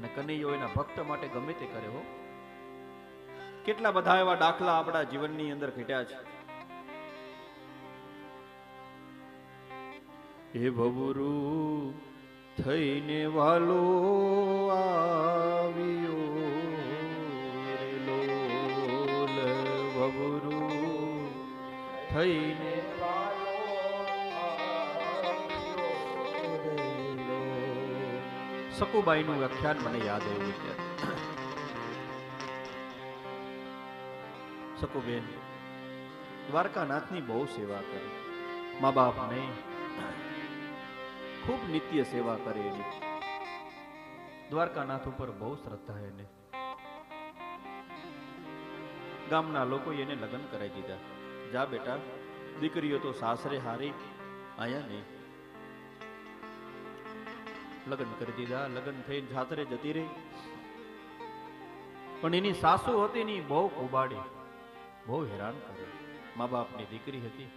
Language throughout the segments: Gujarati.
અને કનૈયો એના ભક્ત માટે ગમે તે કરે હો. કેટલા બધા એવા દાખલા આપણા જીવનની અંદર ઘટ્યા છે. હે ભવરુ થઈને વાલો આવ્યો રે લોલ ભવરુ થઈને સકુબાઈનું વ્યાખ્યાન મને યાદ આવ્યું ત્યારે સકુબેન, દ્વારકાનાથની બહુ સેવા કરે. મા બાપ ખૂબ નિત્ય સેવા કરે એની. દ્વારકાનાથ ઉપર બહુ શ્રદ્ધા એને. ગામના લોકોએ એને લગ્ન કરાવી દીધા. જા બેટા, દીકરીઓ તો સાસરે હારી, આયા નહીં. લગ્ન કરી દીધા, લગ્ન થઈને જાતરે જતી રહી. પણ એની સાસુ હતી ની બહુ કુબાડી, બહુ હેરાન કરે. મા બાપની દીકરી હતી.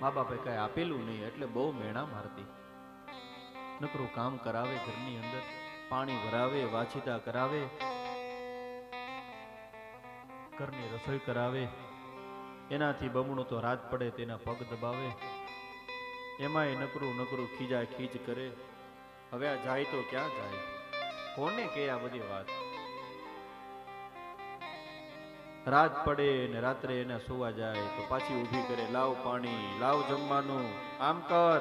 મા બાપે કઈ આપેલું નહીં, એટલે બહુ મેણા મારતી. નકરું કામ કરાવે ઘરની અંદર, પાણી ભરાવે વાછીતા કરાવે, ઘરની રસોઈ કરાવે. એનાથી બમણું તો રાત પડે, તેના પગ દબાવે. એમાંય નકરું નકરું ખીજા ખીજ કરે. હવે આ જાય તો ક્યાં જાય? કોને કે આ બધી વાત? રાત પડે ને રાત્રે એને સુવા જાય, તો પાછી ઊભી કરે, લાવ પાણી, લાવ જમવાનું, આમ કર.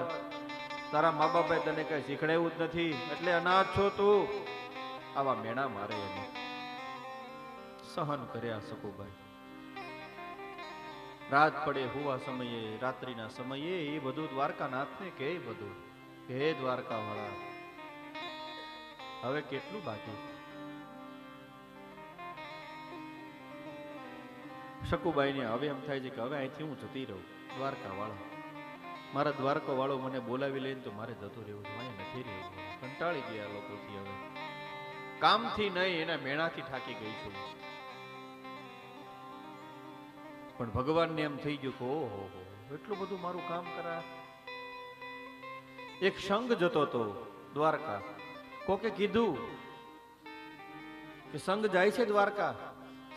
તારા મા બાપે તને કઈ શીખડાવ્યું જ નથી, એટલે અનાથ છો તું. આવા મેણા મારે એને. સહન કર્યા સકુભાઈ રાત પડે હોવા સમયે, રાત્રિના સમયે, એ બધું દ્વારકાનાથને કે બધું. હે દ્વારકા વાળા હવે કેટલું બાકી? શકુબાઈને હવે એમ થાય છે કે હવે અહીંથી હું જતી રહું દ્વારકા વાળો મારા દ્વારકા વાળો મને બોલાવી લઈને તો મારે જતું રહેવું છે નથી રહેવું. કંટાળી ગયા લોકોથી હવે. કામથી નહીં, એના મેણાથી થાકી ગઈ છું. પણ ભગવાનને એમ થઈ ગયું કે ઓહો, હો, એટલું બધું મારું કામ કરા. એક સંઘ જતો તો દ્વારકા. કોકે કીધું કે સંઘ જાય છે દ્વારકા,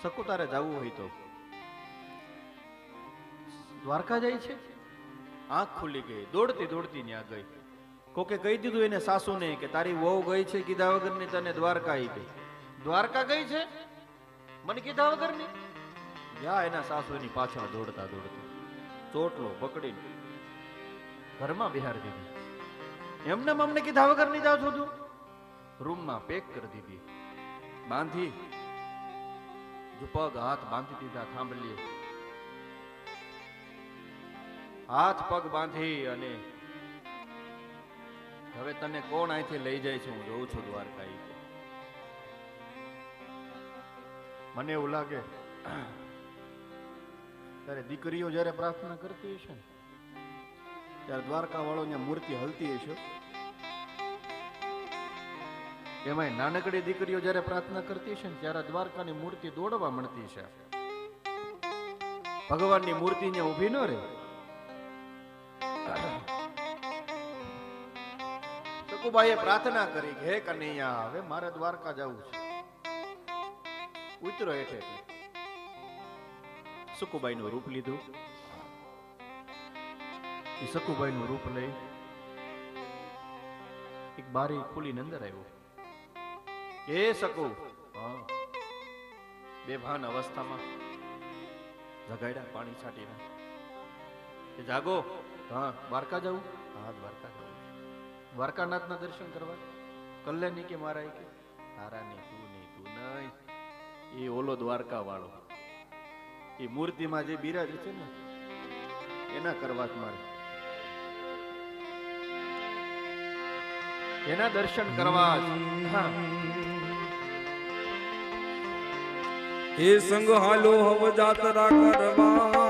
સકુ તારે જવું હોય તો. દ્વારકા જાય છે? આંખ ખુલી ગઈ, દોડતી દોડતી ત્યાં ગઈ. કોકે કહી દીધું એને સાસુને કે તારી વહુ ગઈ છે કીધા વગરની, તને દ્વારકા આવી ગઈ. દ્વારકા ગઈ છે? મને કીધા વગરની? યા એના સાસુ એની પાછળ દોડતા દોડતા, ચોટલો પકડીને ઘરમાં બિહાર દીધી એમને અમને કીધા વગર નહીં જાવ છો તું. રૂમમાં પેક કરી દીધી. બાંધી જો પગ હાથ બાંધી દીધા, થાંભલીએ. હાથ પગ બાંધી અને હવે તને કોણ અહીંથી લઈ જાય છે? હું જોઉં છું દ્વારકા મને એવું લાગે ત્યારે દીકરીઓ જ્યારે પ્રાર્થના કરતી હશે ને, ત્યારે દ્વારકા વાળો મૂર્તિ હલતી હશે. એમાંય નાનકડી દીકરીઓ જ્યારે પ્રાર્થના કરતી છે ને ત્યારે દ્વારકાની મૂર્તિ દોડવા મળતી છે. ભગવાનની મૂર્તિ ને ઊભી ન રહે. સકુબાઈએ પ્રાર્થના કરી કે હે કનૈયા હવે મારે દ્વારકા જવું છે. ઉતરો એટલે સુકુબાઈ નું રૂપ લીધું. એ સકુબાઈ નું રૂપ લઈ એક બારી ખુલીને અંદર આવ્યો. એ સકુ હા. બેભાન અવસ્થામાં જગાડ્યા પાણી છાટીને. કે જાગો. હા. દ્વારકા જવું હા દ્વારકા જવું દ્વારકાનાથના દર્શન કરવા? કલ્યાણી કે મારા કે? તારા નહીં તું નહીં. તું નહીં એ ઓલો દ્વારકા વાળો એ મૂર્તિમાં જે બિરાજ છે ને એના કરવા જ મારે. એના દર્શન કરવા હા. હે સંગ હાલો હવ જાતરા કરવા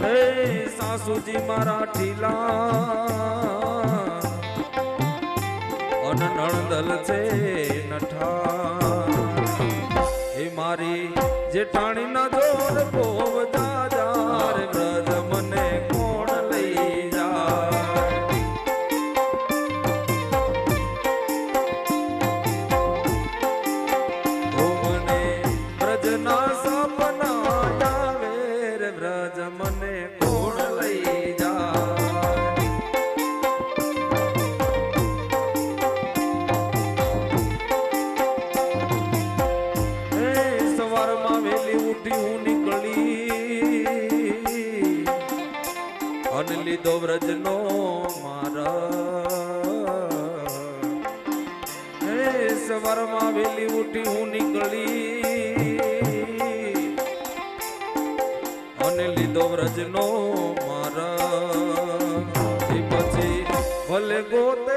હે સાસુજી મારા ઢીલા. અન નણદલ છે નઠા હે મારી જેઠાણી ના જોર પોવ જાજા વ્રજ મને કોણ લીધો વ્રજનો મારા. હે સવારમાં વેલી ઉઠી હું નીકળી અને લીધો વ્રજનો મારા. પછી ભલે ગોતે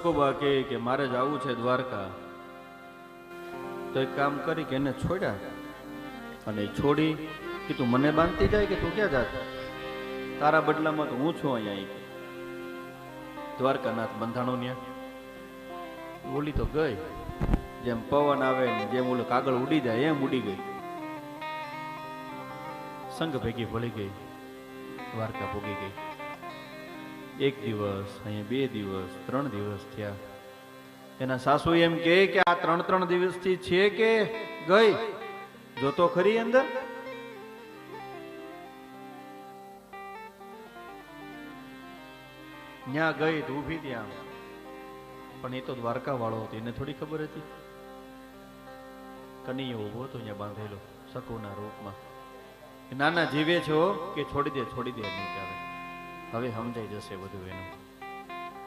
સકોબા કહે કે મારે જવું છે દ્વારકા. તો એક કામ કરી કે એને છોડ્યા. અને છોડી કે તું મને બાંધતી જાય કે તું ક્યાં જાત? તારા બદલામાં તો હું છું અહીંયા દ્વારકાનાથ બંધાણો ન્યા. ઓલી તો ગઈ. જેમ પવન આવે ને જેમ ઓલો કાગળ ઉડી જાય, એમ ઉડી ગઈ. સંઘ ભેગી ભળી ગઈ. દ્વારકા ભોગી ગઈ. એક દિવસ, અહીંયા બે દિવસ, ત્રણ દિવસ થયા. એના સાસુ એમ કે આ ત્રણ ત્રણ દિવસથી છે કે ગઈ? જોતો ખરી અંદર? ન્યા ગઈ તો ઊભી ત્યાં પણ એ તો દ્વારકા વાળો હતો, એને થોડી ખબર હતી. કનૈયો ઊભો હતો અહીંયા બાંધેલો શકુના રૂપમાં. નાના જીવે છો કે છોડી દે છોડી દે નહીં ચાલે. હવે સમજાઈ જશે બધું એનું.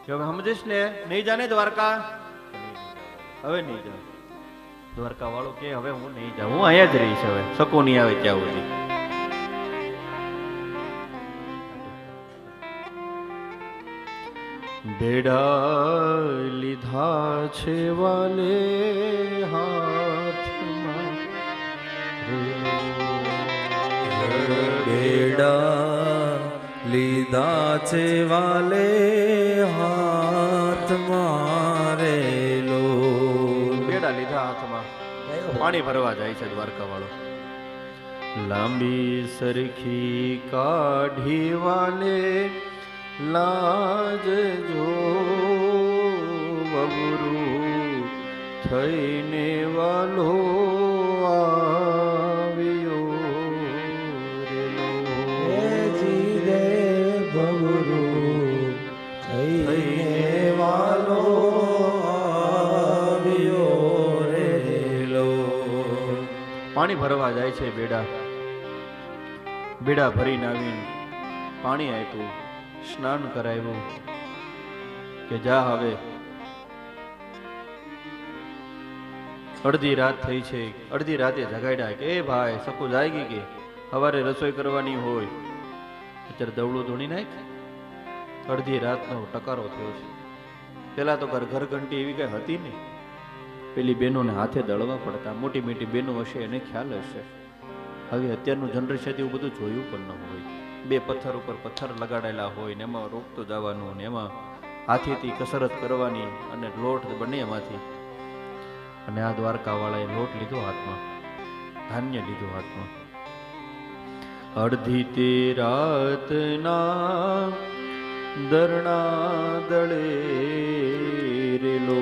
કે હવે સમજીશ ને નહીં જાને દ્વારકા? હવે નહીં જાવ દ્વારકા વાળો કે હવે હું નહીં જાઉં. હું અહીંયા જ રહીશ હવે. સકો નહીં આવે ત્યાં સુધી. બેડા લીધા છે વાલે હાથમાં. બેડા લીધા છે વાલે હાથ મારે લો. બેડા લીધા હાથમાં? પાણી ભરવા જાય છે દ્વારકા વાળો લાંબી સરખી કાઢી વાલે, લાજ જો બબરું થઈને વાલો આવ્યો પાણી ભરવા જાય છે બેડા. બેડા ભરીને આવીને પાણી આપ્યું, સ્નાન કરાવ્યું કે જા હવે. અડધી રાત થઈ છે. અડધી રાતે જગાડ્યા કે, એ ભાઈ સકુ જાગી કે સવારે રસોઈ કરવાની હોય. અત્યારે દવડું ધોણી નાખ. અડધી રાતનો ટકારો થયો છે. પેલા તો ઘર ઘર ઘંટી એવી કઈ હતી નહીં. પેલી બહેનોને હાથે દળવા પડતા મોટી મોટી બહેનો હશે એને ખ્યાલ હશે. હવે અત્યારનું જનરેશન એવું બધું જોયું પણ ન હોય. બે પથ્થર ઉપર પથ્થર લગાડેલા હોય ને એમાં રોકતો જવાનું ને એમાં હાથેથી કસરત કરવાની અને લોટ બને એમાંથી. અને આ દ્વારકાવાળાએ લોટ લીધો હાથમાં, ધાન્ય લીધું હાથમાં. અડધી તે રાતના દરણા દળે રેલો.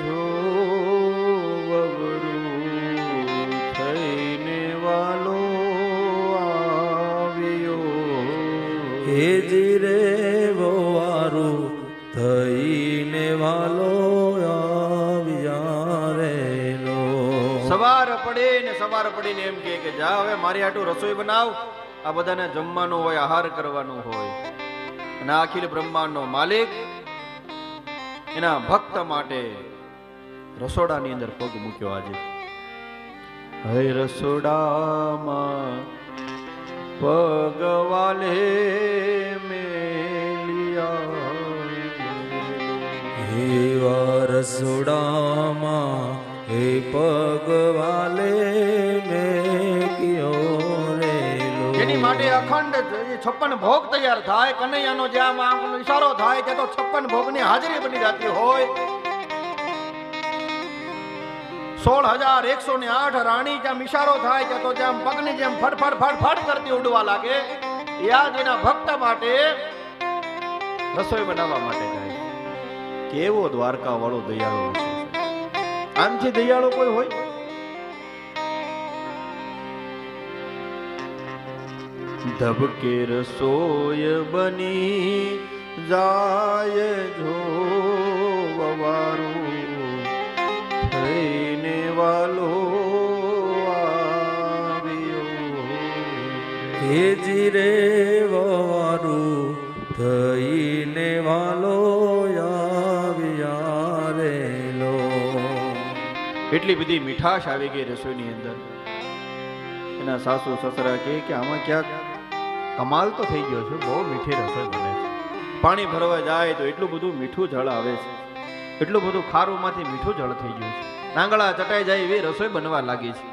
ને સવાર પડીને એમ કહે કે, જા હવે મારી આટું રસોઈ બનાવ. આ બધાને જમવાનું હોય, આહાર કરવાનું હોય. અને અખિલ બ્રહ્માંડનો માલિક એના ભક્ત માટે રસોડાની અંદર પગ મૂક્યો આજે. હે રસોડામાં પગ વાલે મેલિયા. એવા રસોડામાં હે પગવાલે મેં કયો રેલો જેની માટે અખંડ છપ્પન ભોગ તૈયાર થાય કનૈયાનો જ્યાં આંખનો ઈશારો થાય તે તો છપ્પન ભોગની હાજરી બની જતી હોય. સોળ હજાર એકસો ને આઠ રાણી જ્યાં ઇશારો થાય ત્યાં તો જ્યાં પગની જેમ ફટફટ ફટફટ કરતી ઉડવા લાગે. યાદ એના ભક્ત માટે રસોઈ બનાવવા માટે જાય કેવો દ્વારકા વાળો દયાળુ છે આમથી દયાળો કોઈ હોય? ધબકે રસોય બની જાય જો થઈને વાલો આવ્યો. રે વારું થઈને વાલો એટલી બધી મીઠાશ આવી ગઈ રસોઈની અંદર. એના સાસુ સસરા કહે કે, આમાં ક્યાંક કમાલ તો થઈ ગયો છે, બહુ મીઠી રસોઈ બને છે. પાણી ભરવા જાય તો એટલું બધું મીઠું જળ આવે છે. એટલું બધું ખારુંમાંથી મીઠું જળ થઈ ગયું છે. નાંગળા ચટાઈ જાય એવી રસોઈ બનવા લાગી છે.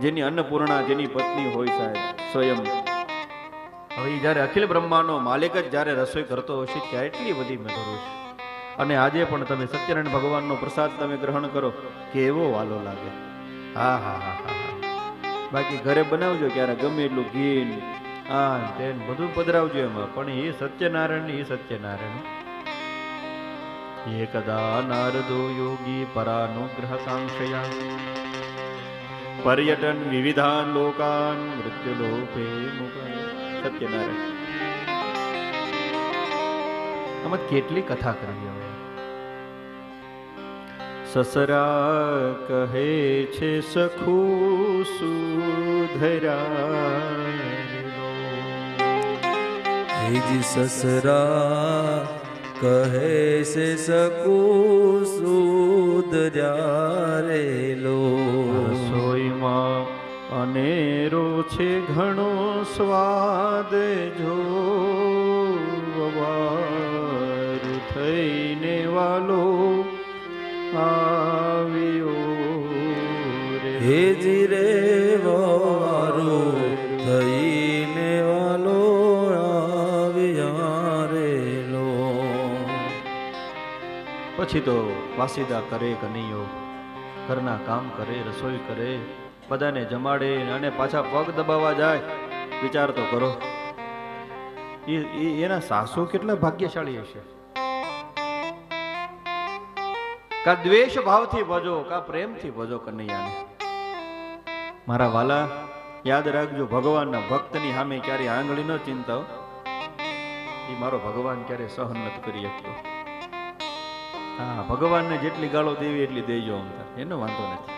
જેની અન્નપૂર્ણા, જેની પત્ની હોય સાહેબ, સ્વયં. હવે જ્યારે અખિલ બ્રહ્માનો માલિક જ જ્યારે રસોઈ કરતો હશે ત્યારે એટલી બધી મધુર છે. અને આજે પણ તમે સત્યનારાયણ ભગવાનનો પ્રસાદ તમે ગ્રહણ કરો કેવો વાલો લાગે. હા હા હા હા બાકી ઘરે બનાવજો ક્યારે, ગમે એટલું ઘી આ ને બધું પધરાવજો એમાં. પણ એ સત્યનારાયણ એ સત્યનારાયણ. એકદા નારદો યોગી પરાનુગ્રહ કાંક્ષયા પર્યટન વિવિધાન લોકાન, મૃત્યુલોપે મુકાન સત્યનારાયણ. આમાં કેટલી કથા કરવી હવે? સસરા કહે છે સખુ સુધરા હેજી સસરા કહે છે સખુ સુધરા રેલો રસોઈમાં અનેરો છે ઘણો સ્વાદ જો વાલો આવ્યો હે જીરે રે થઈને વાલો આવ્યા રેલો પછી તો વાસીદા કરે કનૈયો ઘરના કામ કરે રસોઈ કરે બધાને જમાડે અને પાછા પગ દબાવવા જાય. વિચાર તો કરો. એ એ- એના સાસુ કેટલા ભાગ્યશાળી હશે? કા દ્વેષ ભાવથી ભજો, કા પ્રેમથી ભજો કનૈયાને. મારા વાલા, યાદ રાખજો, ભગવાનના ભક્તની સામે ક્યારે આંગળી ન ચિંતાવ એ મારો ભગવાન ક્યારે સહન નથી કરી શકતો હા, ભગવાનને જેટલી ગાળો દેવી એટલી દેજો અમતા એનો વાંધો નથી.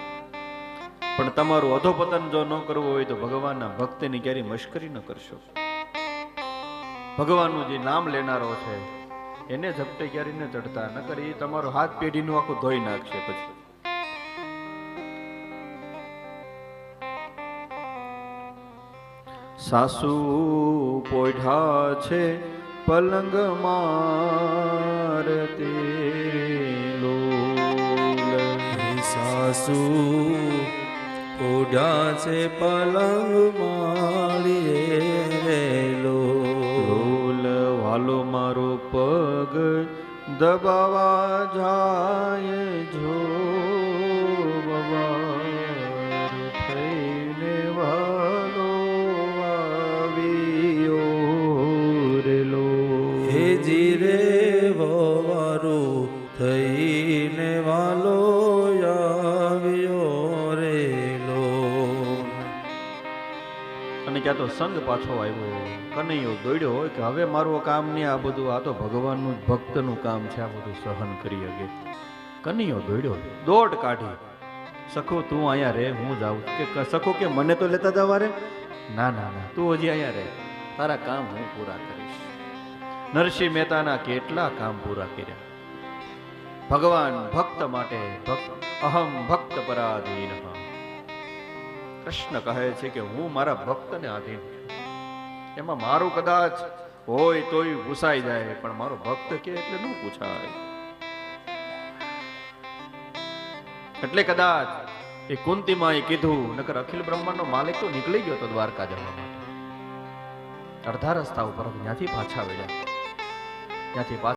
પણ તમારું અધોપતન જો ન કરવું હોય તો ભગવાનના ભક્તની ક્યારેય મશ્કરી ન કરશો. ભગવાનનું જે નામ લેનારો છે એને ઝપટે ક્યારેય ન ચડતા. નકર એ તમારો હાથ પેઢીનું આખું ધોઈ નાખશે પછી. સાસુ પોઢા છે પલંગ મારતે સાસુ ઓઢા છે પલંગ મારી લો. વાલો મારો પગ દબાવા જાય જો થઈને વાલો આવ્યો રેલો. હે જીરે વારું થઈને વાલો આવ્યો રેલો. અને ક્યાં તો સંગ પાછો આવ્યો. કનૈયો દોડ્યો હોય કે હવે મારું કામ નહીં, આ બધું, આ તો ભગવાનનું ભક્તનું કામ છે, આ બધું સહન કરી શકે. કનૈયો દોડ્યો, દોડ કાઢી. સખો, તું અહીંયા રે, હું જાઉં. કે સખો કે મને તો લેતા જવા રે? ના ના ના, તું હજી અહીંયા રે. તારા કામ હું પૂરા કરીશ. નરસિંહ મહેતાના કેટલા કામ પૂરા કર્યા. ભગવાન ભક્ત માટે ભક્ત, અહમ ભક્ત પરાધીન કૃષ્ણ કહે છે કે હું મારા ભક્તને આધીન છું. એમાં મારું કદાચ હોય તોય ભૂસાઈ જાય, પણ મારો ભક્ત કે એટલે ન પૂછાય એટલે કદાચ એ કુંતીમાં કીધું, નકર અખિલ બ્રહ્માંડનો માલિક તો નીકળી ગયો તો દ્વારકા જવા માટે. અડધા રસ્તા ઉપર ત્યાંથી પાછા વળ્યા. ત્યાંથી પાછા